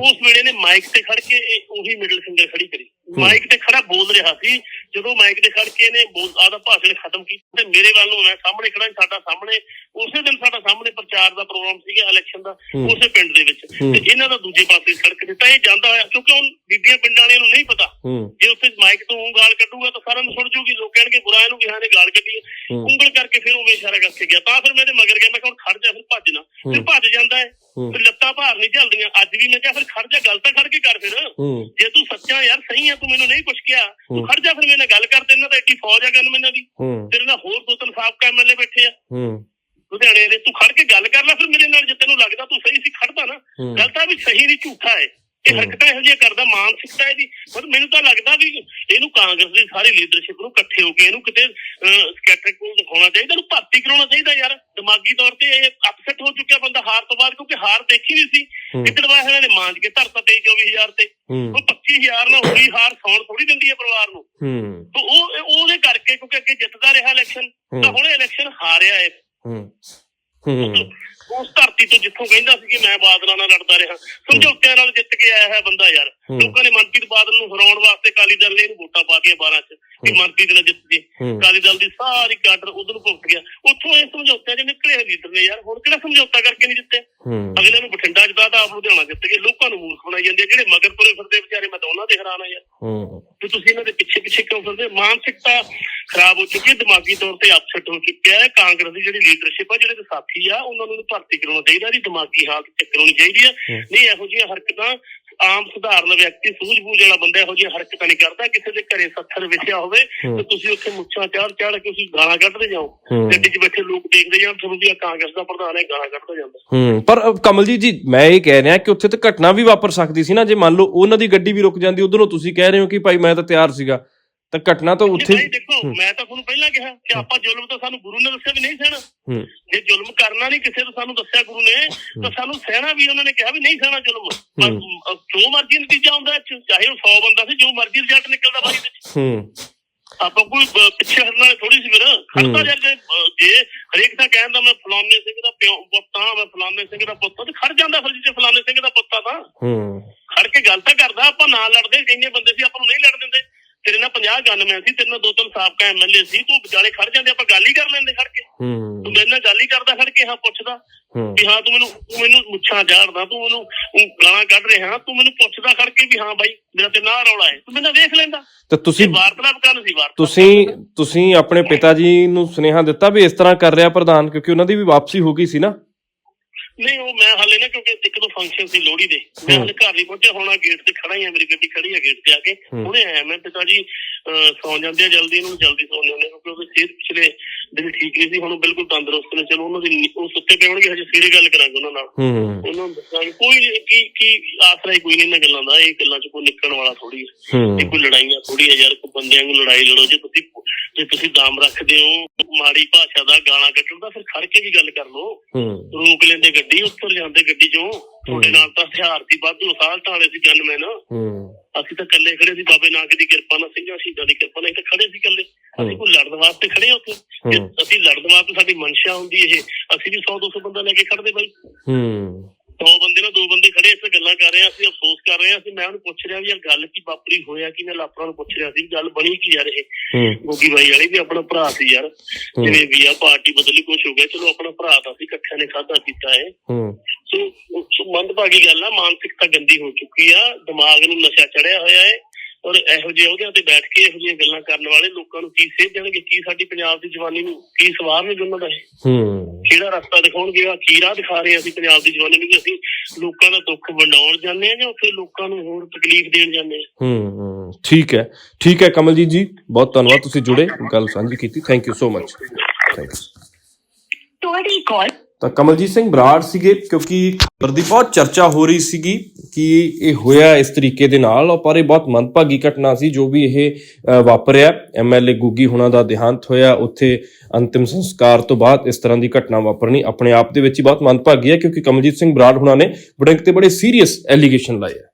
ਉਸ ਵੇਲੇ ਨੇ ਮਾਈਕ ਤੇ ਖੜ ਕੇ ਉਹੀ ਮਿਡਲ ਫਿੰਗਰ ਖੜੀ ਕਰੀ। ਮਾਈਕ ਤੇ ਖੜਾ ਬੋਲ ਰਿਹਾ ਸੀ ਜਦੋਂ ਮਾਈਕ ਤੇ ਖੜ ਕੇ ਇਹਨੇ ਬੋਲ ਆਦਾ ਭਾਸ਼ਣ ਖਤਮ ਕੀਤਾ ਤੇ ਮੇਰੇ ਵੱਲ ਨੂੰ ਮੈਂ ਸਾਹਮਣੇ ਖੜਾ ਸਾਡਾ ਸਾਹਮਣੇ ਉਸੇ ਦਿਨ ਸਾਡਾ ਸਾਹਮਣੇ ਪ੍ਰਚਾਰ ਦਾ ਪ੍ਰੋਗਰਾਮ ਸੀਗਾ ਇਲੈਕਸ਼ਨ ਦਾ। ਉਸੇ ਪਿੰਡ ਦੇ ਵਿੱਚ। ਤੇ ਇਹਨਾਂ ਦਾ ਦੂਜੇ ਪਾਸੇ ਸੜਕ ਤੇ ਤਾਂ ਇਹ ਜਾਂਦਾ ਹੋਇਆ ਕਿਉਂਕਿ ਹੁਣ ਬੀਬੀਆਂ ਪਿੰਡ ਵਾਲਿਆਂ ਨੂੰ ਨਹੀਂ ਪਤਾ ਜੇ ਉੱਥੇ ਮਾਈਕ ਤੋਂ ਊਂ ਗਾਲ ਕੱਢੂਗਾ ਤਾਂ ਸਾਰਿਆਂ ਨੂੰ ਸੁਣ ਜੂਗੀ ਲੋਕ ਕਹਿਣਗੇ ਬੁਰਾ ਇਹਨੂੰ ਕਿਹਾ ਨੇ ਗਾਲ ਕੱਢੀ। ਉਂਗਲ ਕਰਕੇ ਫਿਰ ਉਵੇਂ ਇਸ਼ਾਰਾ ਕਰਕੇ ਗਿਆ ਤਾਂ ਫਿਰ ਮੈਂ ਇਹਦੇ ਮਗਰ ਗਿਆ ਮੈਂ ਕਿਹਾ ਹੁਣ ਖੜ ਜਾ ਫਿਰ ਭੱਜ ਨਾ ਫਿਰ। ਭੱਜ ਜਾਂਦਾ ਹੈ। ਫਿਰ ਲੱਤਾਂ ਭਾਰ ਨਹੀਂ ਚੱਲਦੀਆਂ ਅੱਜ ਵੀ ਮੈਂ ਕਿਹਾ ਫਿਰ ਖੜ ਜਾ ਗੱਲ ਤਾਂ ਖੜ ਕੇ ਕਰ ਫਿਰ ਜੇ ਤੂੰ ਸੱਚਾ ਯਾਰ ਸਹੀ ਆ ਤੂੰ ਮੈਨੂੰ ਨਹੀਂ ਕੁਛ ਕਿਹਾ। ਤੂੰ ਖੜ ਜਾ ਫਿਰ ਮੇਰੇ ਨਾਲ ਗੱਲ ਕਰ ਤੇ ਇਹਨਾਂ ਦਾ ਐਡੀ ਫੌਜ ਆ ਗਨ ਮੈਨਾਂ ਦੀ ਤੇਰੇ ਨਾਲ ਹੋਰ ਦੋ ਤਿੰਨ ਸਾਬਕਾ ਐਮਐਲਏ ਬੈਠੇ ਆ। ਹੂੰ। ਲੁਧਿਆਣੇ ਦੇ ਤੂੰ ਖੜ ਕੇ ਗੱਲ ਕਰ ਲੈ ਫਿਰ ਮੇਰੇ ਨਾਲ ਜੇ ਤੈਨੂੰ ਲੱਗਦਾ ਤੂੰ ਸਹੀ ਸੀ ਖੜਦਾ ਨਾ। ਗੱਲ ਤਾਂ ਵੀ ਸਹੀ ਨਹੀਂ ਝੂਠਾ ਹੈ ਇਹ। ਹਰਕਤਾਂ ਇਹੋ ਜਿਹੀਆਂ ਕਰਦਾ ਮਾਨਸਿਕਤਾ ਇਹਦੀ। ਪਰ ਮੈਨੂੰ ਤਾਂ ਲੱਗਦਾ ਵੀ ਇਹਨੂੰ ਕਾਂਗਰਸ ਦੀ ਸਾਰੀ ਲੀਡਰਸ਼ਿਪ ਨੂੰ ਇਕੱਠੇ ਹੋ ਕੇ ਇਹਨੂੰ ਕਿਤੇ ਸਕੈਟਰਿਕ ਕੋਲ ਦਿਖਾਉਣਾ ਚਾਹੀਦਾ ਇਹਨੂੰ ਭਰਤੀ ਕਰਾਉਣਾ ਚਾਹੀਦਾ ਯਾਰ। ਦਿਮਾਗੀ ਤੌਰ ਤੇ ਇਹ ਅਪਸੈਟ ਹੋ ਚੁੱਕਿਆ ਬੰਦਾ ਹਾਰ ਤੋਂ ਬਾਅਦ ਕਿਉਂਕਿ ਹਾਰ ਦੇਖੀ ਨਹੀਂ ਸੀ। ਹੂੰ। ਕਿੱਕੜਵਾ ਇਹਨਾਂ ਨੇ ਮਾਂਜ ਕੇ ਧਰਤਾ 23 24000 ਤੇ। ਉਹ 25000 ਨਾਲ ਹੋਈ ਹਾਰ ਸੌਣ ਥੋੜੀ ਦਿੰਦੀ ਹੈ ਪਰਿਵਾਰ ਨੂੰ। ਹੂੰ। ਤੇ ਉਹ ਉਹਦੇ ਕਰਕੇ ਕਿਉਂਕਿ ਅੱਗੇ ਜਿੱਤਦਾ ਰਿਹਾ ਇਲੈਕਸ਼ਨ ਤਾਂ। ਹੁਣ ਇਲੈਕਸ਼ਨ ਹਾਰਿਆ ਹੈ। ਹੂੰ। ਹੂੰ ਉਸ ਧਰਤੀ ਤੋਂ ਜਿੱਥੋਂ ਕਹਿੰਦਾ ਸੀ ਕਿ ਮੈਂ ਬਾਦਲਾਂ ਨਾਲ ਲੜਦਾ ਰਿਹਾ। ਸਮਝੌਤਿਆਂ ਨਾਲ ਜਿੱਤ ਕੇ ਆਇਆ ਹੈ ਬੰਦਾ ਯਾਰ। ਲੋਕਾਂ ਨੇ ਮਨਪ੍ਰੀਤ ਬਾਦਲ ਨੂੰ ਹਰਾਉਣ ਵਾਸਤੇ ਅਕਾਲੀ ਦਲ ਨੇ ਇਹਨੂੰ ਵੋਟਾਂ ਪਾਤੀਆਂ 12 ਚ ਕਿ। ਮਨਪ੍ਰੀਤ ਨਾਲ ਜਿੱਤ ਜੇ ਹੂੰ। ਅਕਾਲੀ ਦਲ ਦੀ ਸਾਰੀ ਕਾਡਰ ਉਧਰ ਨੂੰ ਭੁਗਤ ਗਿਆ। ਉੱਥੋਂ ਇਹ ਸਮਝੌਤਿਆਂ 'ਚ ਨਿਕਲੇ ਲੀਡਰ ਨੇ ਯਾਰ। ਹੁਣ ਕਿਹੜਾ ਸਮਝੌਤਾ ਕਰਕੇ ਨਹੀਂ ਜਿੱਤੇ? ਅਗਲੇ ਨੂੰ ਬਠਿੰਡਾ ਜਿੱਤਾ ਤਾਂ ਆਪ ਲੁਧਿਆਣਾ ਜਿੱਤ ਗਏ। ਲੋਕਾਂ ਨੂੰ ਮੂਰਖ ਬਣਾਈ ਜਾਂਦੇ ਜਿਹੜੇ ਮਗਰ ਤੁਰੇ ਫਿਰਦੇ ਵਿਚਾਰੇ ਮੈਂ ਤਾਂ ਉਹਨਾਂ ਦੇ ਹੈਰਾਨ ਆ ਯਾਰ। ਤੇ ਤੁਸੀਂ ਇਹਨਾਂ ਦੇ ਪਿੱਛੇ ਪਿੱਛੇ ਕਿਉਂ ਫਿਰਦੇ? ਮਾਨਸਿਕਤਾ ਖਰਾਬ ਹੋ ਚੁੱਕੀ ਹੈ ਦਿਮਾਗੀ ਤੌਰ ਤੇ ਅਪਸੈਟ ਹੋ ਚੁੱਕਿਆ ਹੈ। ਕਾਂਗਰਸ ਦੀ ਜਿਹੜੀ ਲੀਡਰਸ਼ਿਪ ਆ ਜਿਹੜੇ ਸਾਥੀ ਆ ਉਹਨਾਂ ਨੂੰ ਭਰਤੀ ਕਰਾਉਣਾ ਚਾਹੀਦਾ ਦੀ ਦਿਮਾਗੀ ਹਾਲਤ ਚੈੱਕ ਕਰਾਉਣੀ ਚਾਹੀਦੀ ਹੈ ਹੂੰ। ਨਹੀਂ ਇਹੋ ਜਿਹੀਆਂ ਹਰਕਤਾਂ ਆਮ ਸਧਾਰਨ ਵਿਅਕਤੀ ਸੂਝ-ਬੂਝ ਵਾਲਾ ਬੰਦਾ ਇਹੋ ਜਿਹੀਆਂ ਹਰਕਤਾਂ ਨਹੀਂ ਕਰਦਾ। ਕਿਸੇ ਦੇ ਘਰੇ ਸੱਥਰ ਵਿਸਿਆ ਹੋਵੇ। ਤੇ ਤੁਸੀਂ ਉੱਥੇ ਮੁੱਛਾਂ ਚਾੜ ਚਾੜ ਕੇ ਤੁਸੀਂ ਗਾਲਾਂ ਕੱਢਦੇ ਜਾਓ। ਗੱਡੀ 'ਚ ਬੈਠੇ ਲੋਕ ਦੇਖਦੇ ਜਾਣ ਤੁਹਾਨੂੰ ਵੀ ਆਹ ਕਾਂਗਰਸ ਦਾ ਪ੍ਰਧਾਨ ਹੈ ਗਾਲਾਂ ਕੱਢਦਾ ਜਾਂਦਾ। ਹੂੰ ਪਰ ਕਮਲਜੀਤ ਜੀ ਮੈਂ ਇਹ ਕਹਿ ਰਿਹਾ ਕਿ ਉੱਥੇ ਤੇ ਘਟਨਾ ਵੀ ਵਾਪਰ ਸਕਦੀ ਸੀ ਨਾ। ਜੇ ਮੰਨ ਲਓ ਉਹਨਾਂ ਦੀ ਗੱਡੀ ਵੀ ਰੁਕ ਜਾਂਦੀ ਉਧਰੋਂ ਤੁਸੀਂ ਕਹਿ ਰਹੇ ਹੋ ਕਿ ਭਾਈ ਮੈਂ ਤਾਂ ਤਿਆਰ ਸੀਗਾ। ਤਾਂ ਘਟਨਾ ਤਾਂ ਉੱਥੇ ਨਹੀਂ ਦੇਖੋ। ਮੈਂ ਤਾਂ ਤੁਹਾਨੂੰ ਪਹਿਲਾਂ ਕਿਹਾ ਕਿ ਆਪਾਂ ਜ਼ੁਲਮ ਤਾਂ ਸਾਨੂੰ ਗੁਰੂ ਨੇ ਦੱਸਿਆ ਵੀ ਨਹੀਂ ਸਹਿਣਾ। ਜੇ ਜ਼ੁਲਮ ਕਰਨਾ ਨਹੀਂ ਕਿਸੇ ਤੋਂ ਸਾਨੂੰ ਦੱਸਿਆ ਗੁਰੂ ਨੇ ਤਾਂ ਸਾਨੂੰ ਸਹਿਣਾ ਵੀ ਉਹਨਾਂ ਨੇ ਕਿਹਾ ਵੀ ਨਹੀਂ ਸਹਿਣਾ ਜ਼ੁਲਮ। ਪਰ ਜੋ ਮਰਜ਼ੀ ਨਤੀਜਾ ਆਉਂਦਾ ਚਾਹੇ ਉਹ 100 ਬੰਦਾ ਸੀ ਜੋ ਮਰਜ਼ੀ ਰਿਜ਼ਲਟ ਨਿਕਲਦਾ ਬਾਈ ਦੇ। ਹੂੰ। ਆਪਾਂ ਕੋਈ ਪਿੱਛੇ ਹਟਣ ਵਾਲੇ ਥੋੜੀ ਸੀ ਫਿਰ। ਖੜਦਾ ਹੂੰ। ਜੇ ਹਰੇਕ ਤਾਂ ਕਹਿੰਦਾ ਮੈਂ ਫਲਾਣੇ ਸਿੰਘ ਦਾ ਪਿਓ ਪੁੱਤ ਹਾਂ ਮੈਂ ਫਲਾਣੇ ਸਿੰਘ ਦਾ ਪੁੱਤ ਤੇ ਖੜ ਜਾਂਦਾ ਫਿਰ ਜੇ ਫਲਾਣੇ ਸਿੰਘ ਦਾ ਪੁੱਤ ਆ ਤਾਂ। ਹੂੰ। ਖੜ ਕੇ ਗੱਲ ਤਾਂ ਕਰਦਾ ਆਪਾਂ ਨਾਲ ਲੜਦੇ ਕਿੰਨੇ ਬੰਦੇ ਸੀ ਆਪਾਂ ਨੂੰ ਨਹੀਂ ਲੜ ਦਿੰਦੇ। ਤੇਰੇ ਨਾਲ 50 ਗਨਮੈਨ ਸੀ ਤੇਰੇ ਨਾਲ ਦੋ ਤਿੰਨ ਸਾਬਕਾ ਐਮਐਲਏ ਸੀ ਤੂੰ ਵਿਚਾਲੇ ਖੜ ਜਾਂਦੇ ਆਪਾਂ ਗੱਲ ਹੀ ਕਰ ਲੈਂਦੇ ਖੜ ਕੇ। ਤੂੰ ਮੇਰੇ ਨਾਲ ਗੱਲ ਹੀ ਕਰਦਾ ਖੜ ਕੇ ਹਾਂ ਪੁੱਛਦਾ ਵੀ ਹਾਂ ਤੂੰ ਮੈਨੂੰ ਤੂੰ ਮੈਨੂੰ ਮੁੱਛਾਂ ਝਾੜਦਾ ਤੂੰ ਮੈਨੂੰ ਗਾਲਾਂ ਕੱਢ ਰਿਹਾ ਤੂੰ ਮੈਨੂੰ ਪੁੱਛਦਾ ਖੜ ਕੇ ਵੀ ਹਾਂ ਬਾਈ ਮੇਰਾ ਤੇ ਨਾ ਰੌਲਾ ਹੈ। ਤੂੰ ਮੈਨੂੰ ਵੇਖ ਲੈਂਦਾ। ਤਾਂ ਤੁਸੀਂ ਵਾਰਤਾਲਾਪ ਕਰਨ ਸੀ ਵਾਰਤਾਲਾਪ ਤੁਸੀਂ ਤੁਸੀਂ ਆਪਣੇ ਪਿਤਾ ਜੀ ਨੂੰ ਸੁਨੇਹਾ ਦਿੱਤਾ ਵੀ ਇਸ ਤਰ੍ਹਾਂ ਕਰ ਰਿਹਾ ਪ੍ਰਧਾਨ ਕਿਉਂਕਿ ਉਹਨਾਂ ਦੀ ਵੀ ਵਾਪਸੀ ਹੋ ਗਈ ਸੀ ਨਾ? ਨਹੀਂ ਉਹ ਮੈਂ ਹਾਲੇ ਨਾ ਕਿਉਂਕਿ ਇੱਕ ਦੋ ਫੰਕਸ਼ਨ ਸੀ ਲੋਹੜੀ ਦੇ ਮੈਂ। ਹਾਲੇ ਘਰ ਨਹੀਂ ਪਹੁੰਚਿਆ ਹੁਣ ਗੇਟ ਤੇ ਖੜਾ ਹੀ ਆ ਮੇਰੀ ਗੱਡੀ ਖੜੀ ਆ ਗੇਟ ਤੇ ਆ ਕੇ। ਹੁਣੇ ਆਇਆ ਮੈਂ ਪਿਤਾ ਜੀ ਸੌਂ ਜਾਂਦੇ ਆ ਜਲਦੀ ਇਹਨੂੰ ਜਲਦੀ ਸੌਂ ਜਾਂਦੇ ਕਿਉਂਕਿ ਉਹਦੀ ਸਿਹਤ ਪਿਛਲੇ ਦਿਨ ਠੀਕ ਨਹੀਂ ਸੀ ਹੁਣ ਉਹ ਬਿਲਕੁਲ ਤੰਦਰੁਸਤ ਨੇ। ਚਲੋ ਉਹਨਾਂ ਦੀ ਨੀ- ਉਹ ਸੁੱਤੇ ਪਏ ਹੋਣਗੇ ਹਜੇ ਸਵੇਰੇ ਗੱਲ ਕਰਾਂਗੇ ਉਹਨਾਂ ਨਾਲ। ਉਹਨਾਂ ਨੂੰ ਦੱਸਾਂਗੇ। ਕੋਈ ਨੀ, ਕੀ ਕੀ ਆਸਰਾ ਹੀ ਕੋਈ ਨਹੀਂ ਇਹਨਾਂ ਗੱਲਾਂ ਦਾ। ਇਹ ਗੱਲਾਂ ਚ ਕੋਈ ਨਿਕਲਣ ਵਾਲਾ ਥੋੜੀ ਹੈ। ਇਹ ਕੋਈ ਲੜਾਈਆਂ ਥੋੜੀ ਹੈ ਯਾਰ ਕੋਈ ਬੰਦਿਆਂ ਨੂੰ ਲੜਾਈ ਲੜੋ। ਜੇ ਤੁਸੀਂ ਜੇ ਤੁਸੀਂ ਦਾਮ ਰੱਖਦੇ ਹੋ ਮਾੜੀ ਭਾਸ਼ਾ ਦਾ ਗਾਲਾਂ ਕੱਢਣ ਦਾ ਫਿਰ ਖੜ ਕੇ ਵੀ ਗੱਲ ਕਰ ਲਓ। ਰੋਕ ਲੈਂਦੇ ਗੱਡੀ ਉੱਤਰ ਜਾਂਦੇ ਗੱਡੀ ਚੋਂ। ਤੁਹਾਡੇ ਨਾਲ ਤਾਂ ਹਥਿਆਰ ਸੀ ਵਾਧੂ ਅਸਾਲਟ ਵਾਲੇ ਸੀ ਗਨਮੈਨ। ਹੂੰ। ਅਸੀਂ ਤਾਂ ਇਕੱਲੇ ਖੜੇ ਸੀ ਬਾਬੇ ਨਾਨਕ ਦੀ ਕਿਰਪਾ ਨਾਲ ਸਿੰਘਾਂ ਸ਼ਹੀਦਾਂ ਦੀ ਕਿਰਪਾ ਨਾਲ ਤਾਂ ਖੜੇ ਸੀ ਇਕੱਲੇ। ਅਸੀਂ ਕੋਈ ਲੜਨ ਵਾਸਤੇ ਖੜੇ ਹਾਂ ਉੱਥੇ। ਅਸੀਂ ਲੜਨ ਵਾਸਤੇ ਸਾਡੀ ਮਨਸ਼ਾ ਹੁੰਦੀ ਇਹ ਅਸੀਂ ਵੀ 100 200 ਬੰਦਾ ਲੈ ਕੇ ਖੜਦੇ ਬਾਈ। ਹੂੰ। 100 ਬੰਦੇ ਨਾਲ ਦੋ ਬੰਦੇ ਖੜੇ ਇੱਥੇ ਗੱਲਾਂ ਕਰ ਰਹੇ ਹਾਂ ਅਸੀਂ ਅਫਸੋਸ ਕਰ ਰਹੇ ਹਾਂ ਅਸੀਂ ਮੈਂ ਉਹਨੂੰ ਪੁੱਛ ਰਿਹਾ ਵੀ ਯਾਰ ਗੱਲ ਕੀ ਵਾਪਰੀ ਹੋਇਆ ਕਿ ਮੈਂ ਲਾਪਰਾਂ ਨੂੰ ਪੁੱਛ ਰਿਹਾ ਸੀ ਗੱਲ ਬਣੀ ਕੀ ਯਾਰ ਇਹ? ਗੋਗੀ ਬਾਈ ਵਾਲੀ ਵੀ ਆਪਣਾ ਭਰਾ ਸੀ ਯਾਰ ਜਿਵੇਂ ਵੀ ਆ ਪਾਰਟੀ ਬਦਲੀ ਕੁਛ ਹੋ ਗਿਆ ਚਲੋ ਆਪਣਾ ਭਰਾ ਤਾਂ ਸੀ ਇਕੱਠਿਆਂ ਨੇ ਖਾਦਾ ਪੀਤਾ ਹੈ ਹੂੰ। ਸੋ ਸੋ ਮੰਦਭਾਗੀ ਗੱਲ ਆ ਮਾਨਸਿਕਤਾ ਗੰਦੀ ਹੋ ਚੁੱਕੀ ਆ ਦਿਮਾਗ ਨੂੰ ਨਸ਼ਾ ਚੜਿਆ ਹੋਇਆ ਹੈ ਔਰ ਇਹੋ ਜਿਹੇ ਉਹਦਿਆਂ ਤੇ ਬੈਠ ਕੇ ਇਹੋ ਜਿਹੀਆਂ ਗੱਲਾਂ ਕਰਨ ਵਾਲੇ ਲੋਕਾਂ ਨੂੰ ਕੀ ਸੇਧ ਦੇਣਗੇ? ਕੀ ਸਾਡੀ ਪੰਜਾਬ ਦੀ ਜਵਾਨੀ ਨੂੰ ਕੀ ਸਵਾਰਨਗੇ ਉਹਨਾਂ ਦਾ ਹੂੰ। ਕਿਹੜਾ ਰਸਤਾ ਦਿਖਾਉਣਗੇ? ਆ ਕੀ ਰਾਹ ਦਿਖਾ ਰਹੇ ਆ ਅਸੀਂ ਪੰਜਾਬ ਦੀ ਜਵਾਨੀ ਨੂੰ ਕਿ ਅਸੀਂ ਲੋਕਾਂ ਦਾ ਦੁੱਖ ਵੰਡਾਉਣ ਜਾਂਦੇ ਆ ਜਾਂ ਉੱਥੇ ਲੋਕਾਂ ਨੂੰ ਹੋਰ ਤਕਲੀਫ ਦੇਣ ਜਾਂਦੇ ਆ? ਹੂੰ ਹੂੰ। ਠੀਕ ਹੈ। ਠੀਕ ਹੈ ਕਮਲਜੀਤ ਜੀ ਬਹੁਤ ਧੰਨਵਾਦ ਤੁਸੀਂ ਜੁੜੇ ਗੱਲ ਸਾਂਝੀ ਕੀਤੀ। Thank you so much thank you ਤੁਹਾਡੀ ਕਾਲ ਤਾਂ ਕਮਲਜੀਤ ਸਿੰਘ ਬਰਾੜ ਸੀਗੇ ਕਿਉਂਕਿ ਖਬਰ ਦੀ ਬਹੁਤ ਚਰਚਾ ਹੋ ਰਹੀ ਸੀਗੀ ਕਿ ਇਹ ਹੋਇਆ ਇਸ ਤਰੀਕੇ ਦੇ ਨਾਲ ਪਰ ਇਹ ਬਹੁਤ ਮੰਦਭਾਗੀ ਘਟਨਾ ਸੀ ਜੋ ਵੀ ਇਹ ਅ, ਵਾਪਰਿਆ। ਐਮਐਲਏ ਗੁੱਗੀ ਹੁਣਾਂ ਦਾ ਦੇਹਾਂਤ ਹੋਇਆ ਉੱਥੇ ਅੰਤਿਮ ਸੰਸਕਾਰ ਤੋਂ ਬਾਅਦ ਇਸ ਤਰ੍ਹਾਂ ਦੀ ਘਟਨਾ ਵਾਪਰਨੀ ਆਪਣੇ ਆਪ ਦੇ ਵਿੱਚ ਹੀ ਬਹੁਤ ਮੰਦਭਾਗੀ ਹੈ ਕਿਉਂਕਿ ਕਮਲਜੀਤ ਸਿੰਘ ਬਰਾੜ ਹੁਣਾਂ ਨੇ ਬੜੇ ਤੇ ਬੜੇ ਸੀਰੀਅਸ ਐਲੀਗੇਸ਼ਨ ਲਾਏ ਹੈ